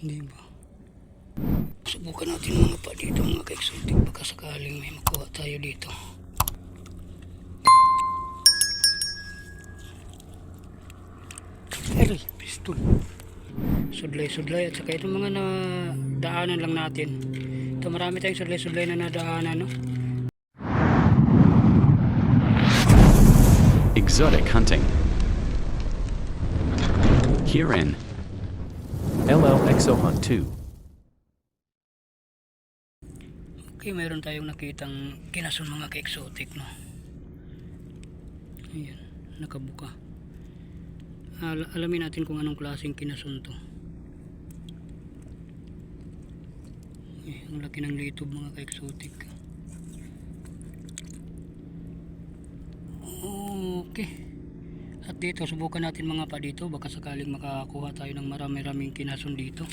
Di ba? Subukan natin mga pa dito mga ka-exotic. Baka sakaling may makuha tayo dito. Aray, pistol. Sudlay-sudlay at saka itong mga na daanan lang natin. Ito marami tayong sudlay-sudlay na nadaanan, no? Exotic hunting. Herein, LL Exo Hunt 2. Okay, mayroon tayong nakitang kinason mga ka-exotic, no? Ayan, nakabuka. Al alamin natin kung anong klaseng kinason to. Eh, ang laki ng litob mga ka-exotic. Okay. At dito, subukan natin mga pa dito. Baka sakaling makakuha tayo ng marami-raming kinason dito.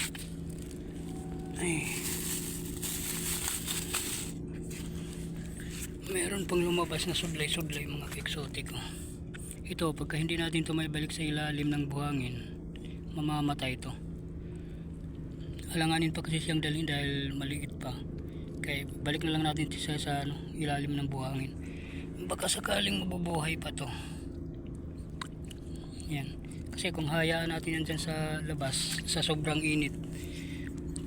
Ay. Meron pang lumabas na sudlay-sudlay mga ka-exotic. oh. Ito, pagka hindi natin ito may balik sa ilalim ng buhangin, mamamatay ito. Alanganin pa kasi siyang dalhin dahil maliit pa. Kaya balik na lang natin siya sa ano, ilalim ng buhangin. Baka sakaling mabubuhay pa to. Yan. Kasi kung hayaan natin yan dyan sa labas, sa sobrang init,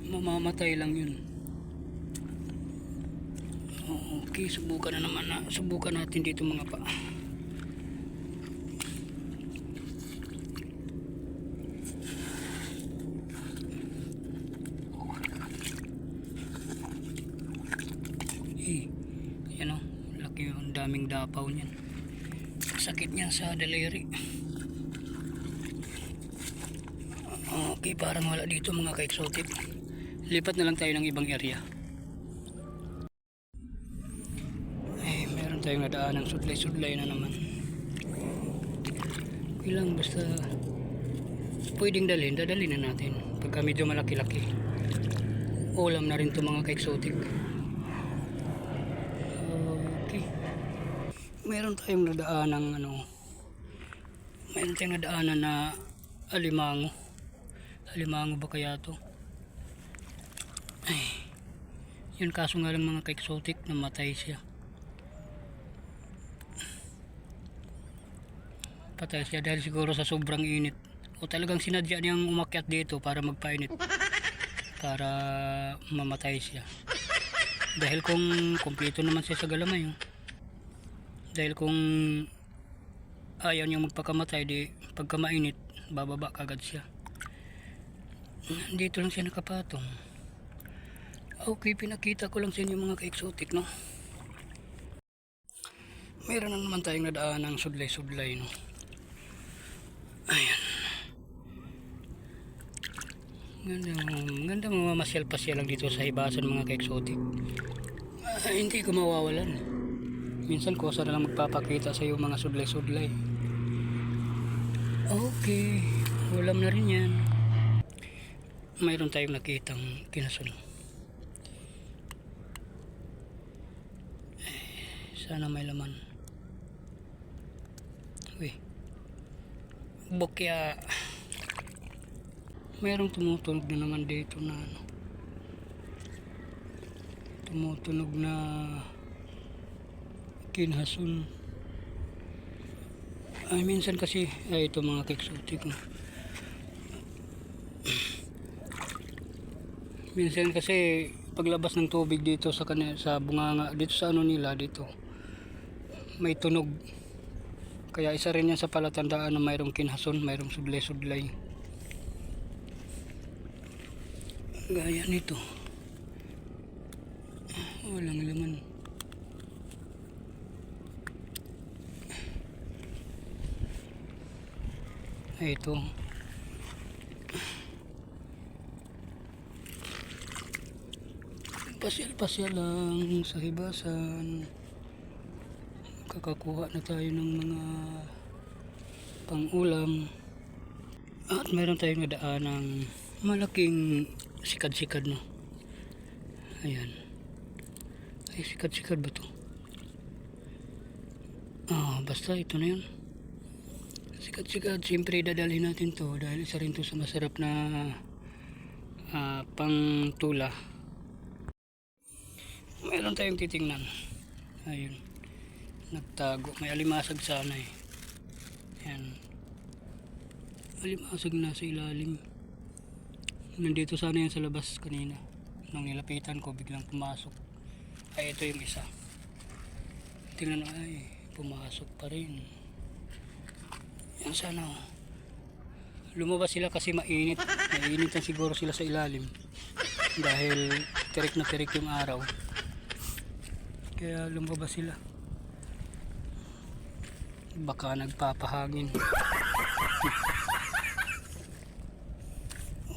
mamamatay lang yun. Okay, subukan na naman na. Subukan natin dito mga pa. Eh, yan o. Laki yung daming dapaw niyan. Sakit niyan sa daliri. Okay, parang wala dito mga ka-exotic. Lipat na lang tayo ng ibang area. Ay, meron tayong nadaan ng sudlay-sudlay na naman. Okay lang, basta pwedeng dalhin, dadalhin na natin. Pagka medyo malaki-laki. Ulam na rin to mga ka-exotic. Okay. Meron tayong nadaan ng ano, meron tayong nadaanan na alimango. Alimango ba kaya to? Ay, yun kaso nga lang mga ka-exotic, namatay siya. patay siya dahil siguro sa sobrang init o talagang sinadya niyang umakyat dito para magpainit para mamatay siya dahil kung kumpleto naman siya sa galamay oh. dahil kung ayaw niyang magpakamatay di pagka mainit bababa kagad siya dito lang siya nakapatong okay pinakita ko lang sa inyo mga ka-exotic no meron na naman tayong nadaan ng sudlay-sudlay no Ayan. Ganda, ganda mamamasyal-pasyal lang dito sa hibasan mga ka-exotic. Ah, hindi ko mawawalan. Minsan ko na lang magpapakita sa iyo mga sudlay-sudlay. Okay, ulam na rin yan. Mayroon tayong nakitang kinasun. Eh, Sana may laman. Uy bukya merong tumutunog na naman dito na ano tumutunog na kinhason ay minsan kasi ay ito mga keksotik minsan kasi paglabas ng tubig dito sa kanya sa bunganga dito sa ano nila dito may tunog kaya isa rin yan sa palatandaan na mayroong kinhason, mayroong sudlay-sudlay. Gaya nito. Walang laman. Ito. Pasyal-pasyal lang sa hibasan. Kakakuha na tayo ng mga pang-ulam. At meron tayong nadaan ng malaking sikad-sikad no? Ayan. Ay sikad-sikad ba to? Ah basta ito na yun. Sikad-sikad siyempre dadalhin natin to dahil isa rin to sa masarap na ah, pang Meron tayong titingnan. Ayun. Nagtago. May alimasag sana eh. Yan. Alimasag na sa ilalim. Nandito sana yan sa labas kanina. Nung nilapitan ko, biglang pumasok. Ay, ito yung isa. Tingnan ay, pumasok pa rin. Yan sana oh. Lumabas sila kasi mainit. Mainit na siguro sila sa ilalim. Dahil tirik na tirik yung araw. Kaya lumabas sila. Baka nagpapahangin.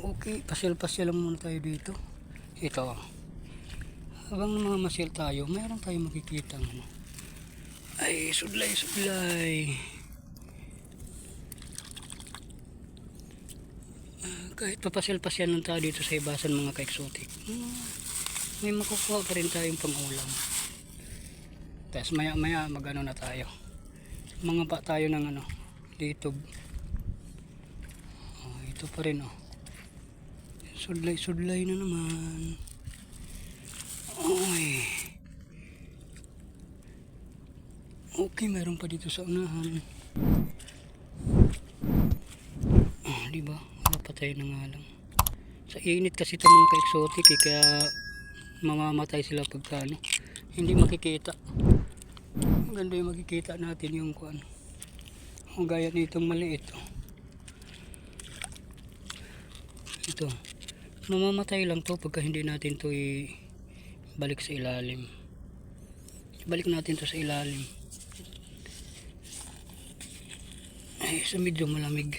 Okay, pasyal-pasyal lang muna tayo dito. Ito. Habang mamamasyal tayo, mayroon tayong makikita. Ano. Ay, sudlay, sudlay. Ah, kahit papasyal-pasyal lang tayo dito sa ibasan mga ka-exotic. hmm, may makukuha pa rin tayong pang-ulam. Tapos maya-maya mag-ano na tayo. Mga pa tayo ng ano, dito. Oh, ito pa rin oh. Sudlay-sudlay na naman. Oy. Okay, meron pa dito sa unahan. Oh, di ba? Napatay na nga lang. Sa init kasi ito mga ka-exotic eh, kaya mamamatay sila pagka ano, hindi makikita. Maganda yung makikita natin yung kuan. Ang gaya nitong maliit. Oh. Ito. Mamamatay lang to pagka hindi natin to i balik sa ilalim. Balik natin to sa ilalim. Ay, sa medyo malamig.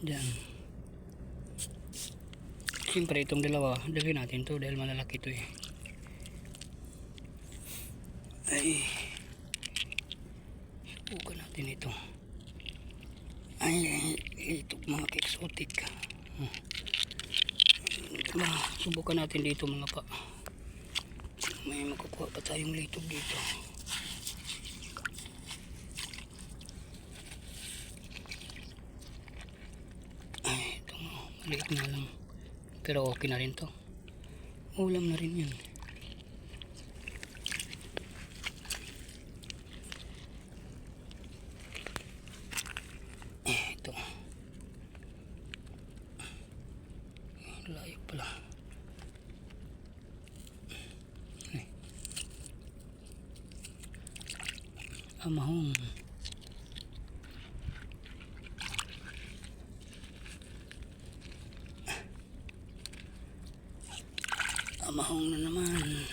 Diyan. Siyempre itong dalawa, dagay natin to dahil malalaki to eh. Ay. Subukan natin ito. Ay, ito mga exotic. Hmm. Subukan natin dito mga pa. May makukuha pa tayong litog dito. Ay, ito. Maliit na lang. Pero okay na rin to. Ulam na rin yun. Eh, ito. Layo pala. Ay. Amahong. Amahong na naman.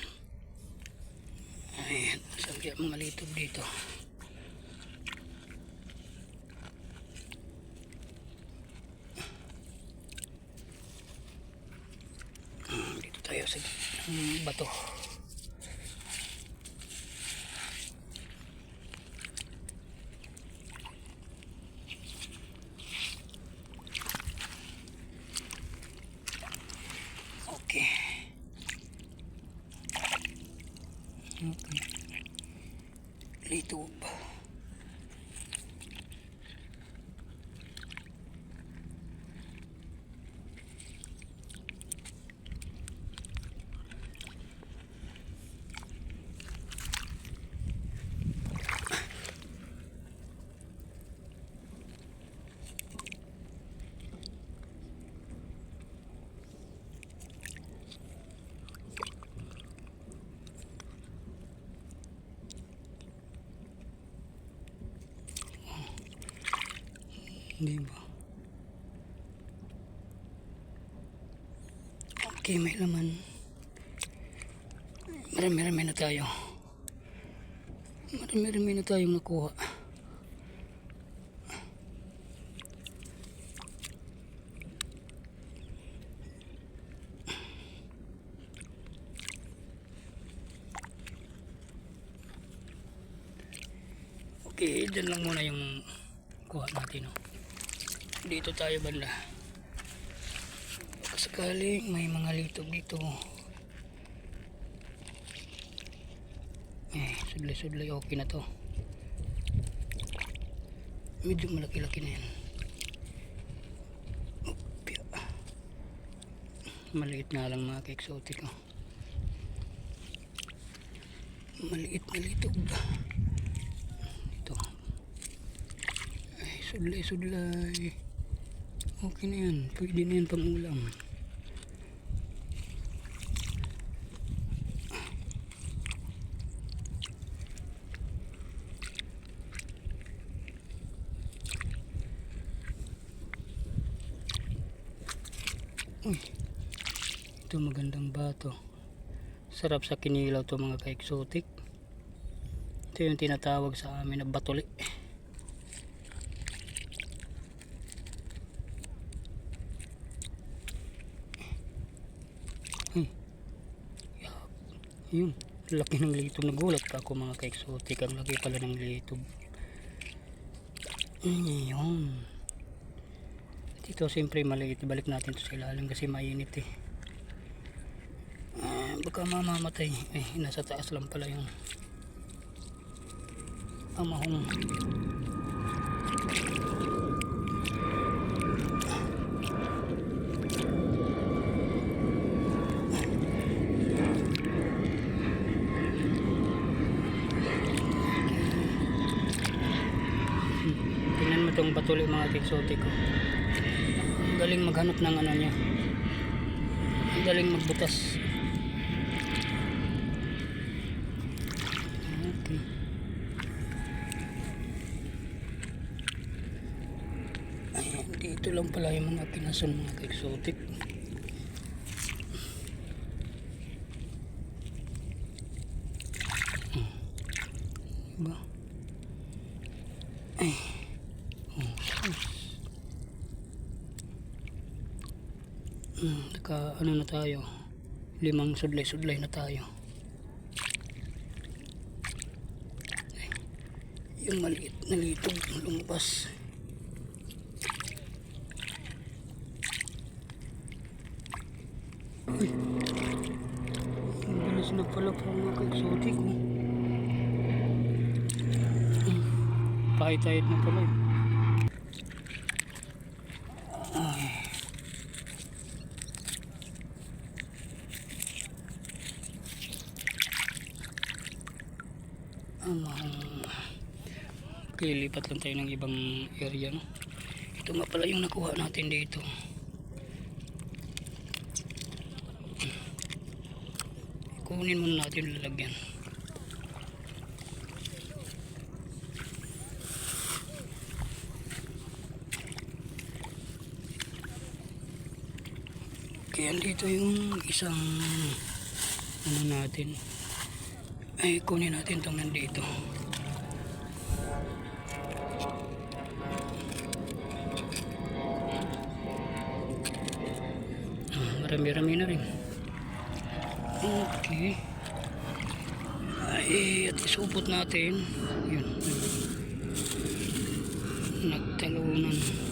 Ayan, sabi mga litog. Dito tayo sa um, bato. Okay. Okay. Litob. Di ba? Okay, may laman. Marami-rami na tayo. Marami-rami na tayong nakuha. Okay, dyan lang muna yung kuha natin. Oh dito tayo banda sakaling may mga litog dito eh sudlay sudlay okay na to medyo malaki laki na yan Upya. Maliit nga lang mga ka-exotic. Oh. Maliit na litog. Ito. Ay, sudlay, sudlay. Okay na yan. Pwede na yan pang ulam. Uy, ito magandang bato. Sarap sa kinilaw to mga ka-exotic. Ito yung tinatawag sa amin na batuli. Ay, yak. Yun, laki ng litob. Nagulat pa ako mga ka-exotic. Ang laki pala ng litob. Yun. Dito siyempre maliit. Balik natin to sa ilalim kasi mainit eh. Ah, baka mamamatay. Eh, nasa taas lang pala yung amahong. Hmm, Itong batuli mga exotic ko. Ang galing maghanap ng ano niya. Ang galing magbutas. Okay. Ayan, dito lang pala yung mga kinason mga exotic. Diba? Ay. Oh, sus. Hmm, naka, ano na tayo? Limang sudlay-sudlay na tayo. Ay, yung maliit na litog lumabas. Uy. Ang bilis na pala po mga. Hmm, Pahit-tahit na pala eh. Ay. Um, okay, lipat lang tayo ng ibang area. No? Ito nga pala yung nakuha natin dito. Kunin muna natin yung lalagyan. Kaya dito yung isang ano natin ay kunin natin itong nandito marami-rami na rin. Okay. Ay at isupot natin. Yun nagtalunan. Okay,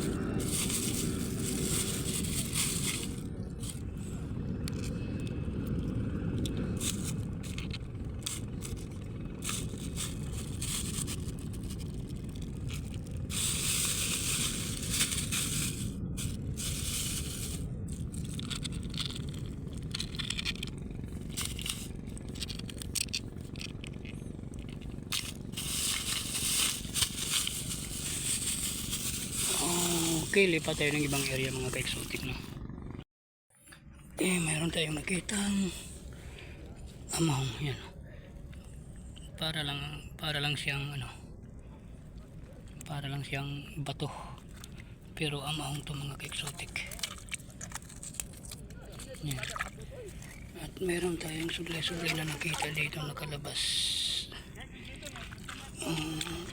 lipat tayo ng ibang area mga ka-exotic no. Eh, mayroon tayong nakitang amahong yan. Para lang para lang siyang ano para lang siyang bato. Pero amahong to mga ka-exotic. Yan. At meron tayong sudlay-sudlay na nakita dito nakalabas.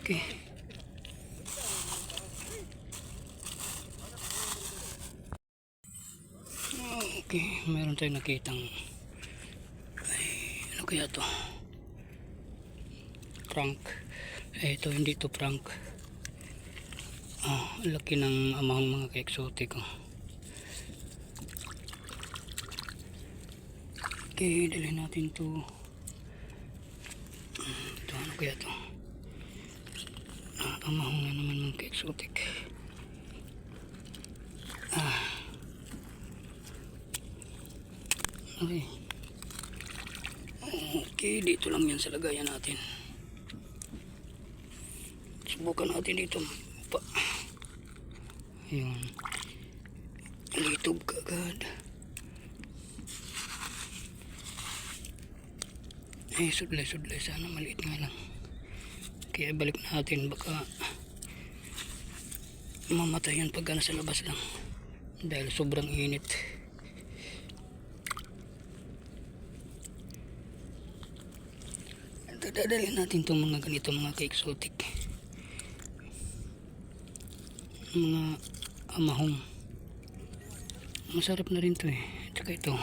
Okay. Okay, meron tayong nakitang ay, ano kaya to? Prank. Eh, ito hindi to prank. Oh, laki ng amahang mga ka-exotic. Oh. Okay, dalhin natin to. Ito, ano kaya to? Ah, amahang na naman mga ka-exotic. Ah. Okay. Okay, dito lang yan sa lagayan natin. Subukan natin dito. Pa. Ayun. Litob kagad. Eh, sudlay-sudlay. Sana maliit nga lang. Kaya balik natin. Baka mamatay yan pagka nasa labas lang. Dahil sobrang init. Dadalhin natin itong mga ganito mga ka-exotic. Mga amahong. Masarap na rin to eh. Tsaka ito.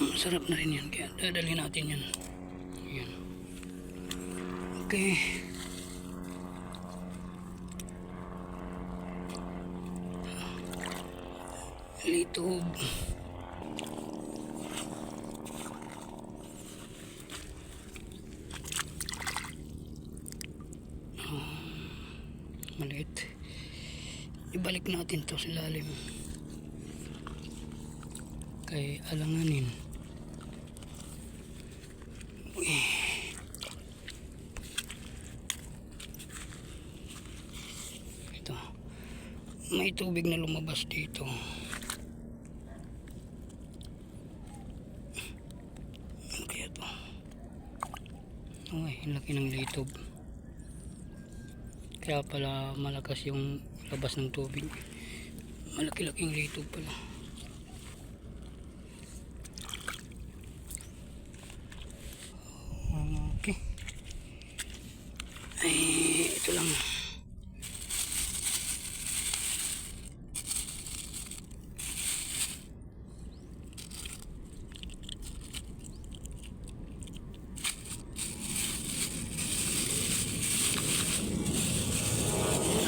Masarap na rin yan. Kaya dadalhin natin yan. Yan. Okay. Litob. Oh, maliit. Ibalik natin to sa lalim. Kay alanganin. Ito. May tubig na lumabas dito. Ano kaya to? Ay, ang laki ng litob. Kaya pala malakas yung labas ng tubig. Malaki-laking litob pala. Okay. Ay, ito lang.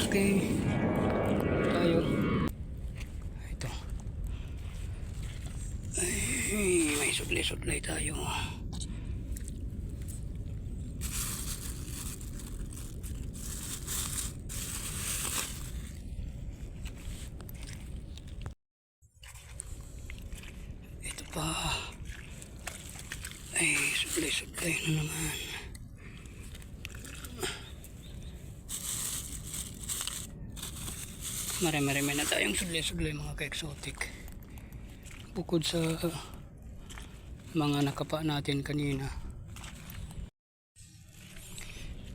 Okay. Tayo. Ito. Ay, may sudlay-sudlay tayo. Ito pa. Ay, sudlay-sudlay na naman. Marami-marami na tayong sudlay-sudlay mga ka-exotic. Bukod sa mga nakapa natin kanina.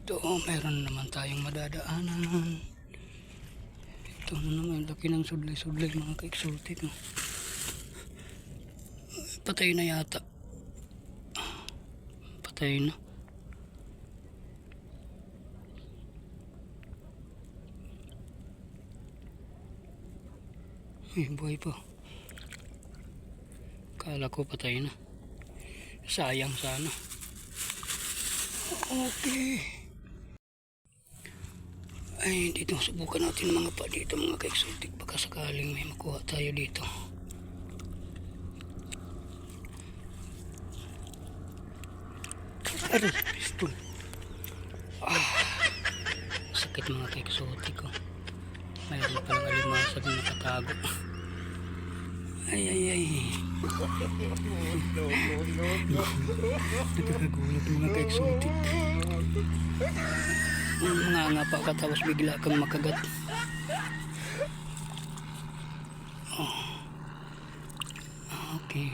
Ito, meron naman tayong madadaanan. Ito na naman, laki ng sudlay-sudlay mga ka-exotic. no? Patay na yata. Patay na. Ay, buhay pa. Kala ko patay na. Sayang sana. Okay. Ay, dito subukan natin mga pa dito mga ka-exotic. Baka sakaling may makuha tayo dito. Aray, pistol. Ah, sakit mga ka-exotic ko. Mayroon palang alimasag na nakatago. Ay, ay, ay. Nakakagulat mga ka-exotic. Mga nga pa ka bigla kang makagat. Oh. Okay.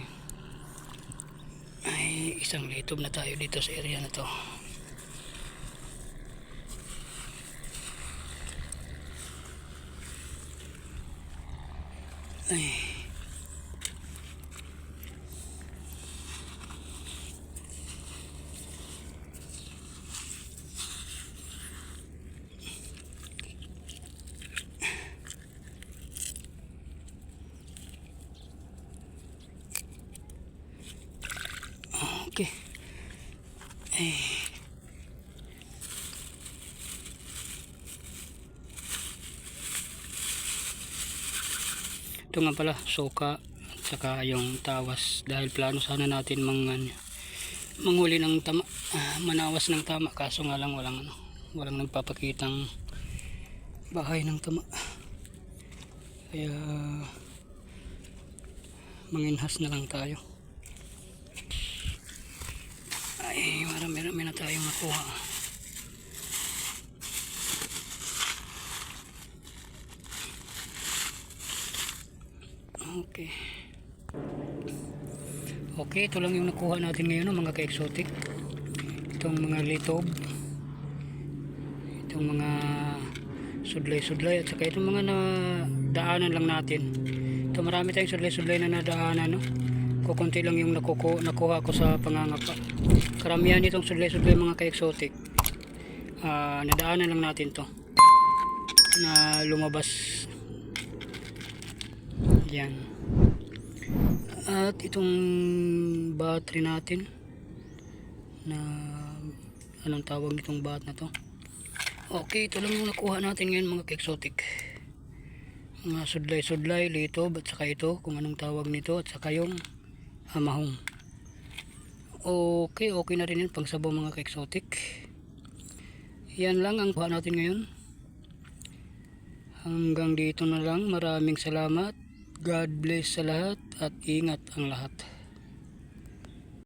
Ay, isang litob na tayo dito sa area na to. Ay. Okay. Ay. Ito nga pala, soka at saka yung tawas. Dahil plano sana natin mang ano, manghuli ng tama, ah, manawas ng tama. Kaso nga lang walang ano, walang nagpapakitang bahay ng tama. Kaya manginhas na lang tayo. Ay marami marami na tayong nakuha okay okay ito lang yung nakuha natin ngayon no, mga ka-exotic. Itong mga litob. Itong mga sudlay-sudlay at saka itong mga na daanan lang natin. Ito marami tayong sudlay-sudlay na nadaanan no. Kukunti lang yung nakuko, nakuha ko sa pangangapa. Karamihan itong sudlay-sudlay mga ka-exotic Ah, nadaanan lang natin to na lumabas. Yan at itong battery natin na anong tawag nitong bat na to? Okay ito lang yung nakuha natin ngayon mga exotic mga sudlay sudlay litob at saka ito kung anong tawag nito at saka yung amahong okay okay na rin yun pang sabaw mga exotic yan lang ang kuha natin ngayon. Hanggang dito na lang. Maraming salamat God bless sa lahat at ingat ang lahat